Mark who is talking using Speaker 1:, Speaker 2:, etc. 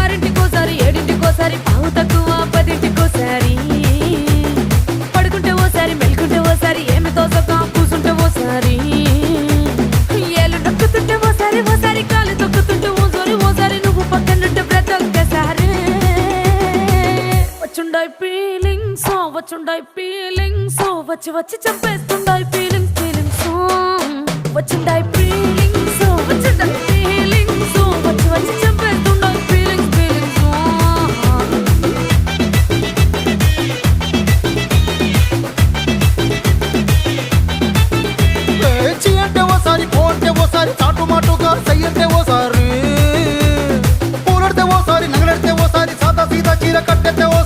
Speaker 1: ఆరింటికోసారి ఏడింటికోసారి పావు తక్కువ పదింటికోసారి. పడుకుంటే ఓసారి మెలుకుంటే ఓసారి ఏమి తోసక కూసుంటే ఓసారి. ఏళ్ళు నొక్కుతుంటే ఓసారి ఓసారి కాలు తొక్కుతుంటే ఓసారి ఓసారి నువ్వు పక్కనుంటే ఒక్కసారి వచ్చుండాయి ఫీలింగ్స్ వచ్చుండాయి ఫీలింగ్స్ వచ్చి వచ్చి చంపేస్తుండాయి ఫీలింగ్స్ ఫీలింగ్స్ వచ్చుండాయి ఫీలింగ్స్
Speaker 2: సాదా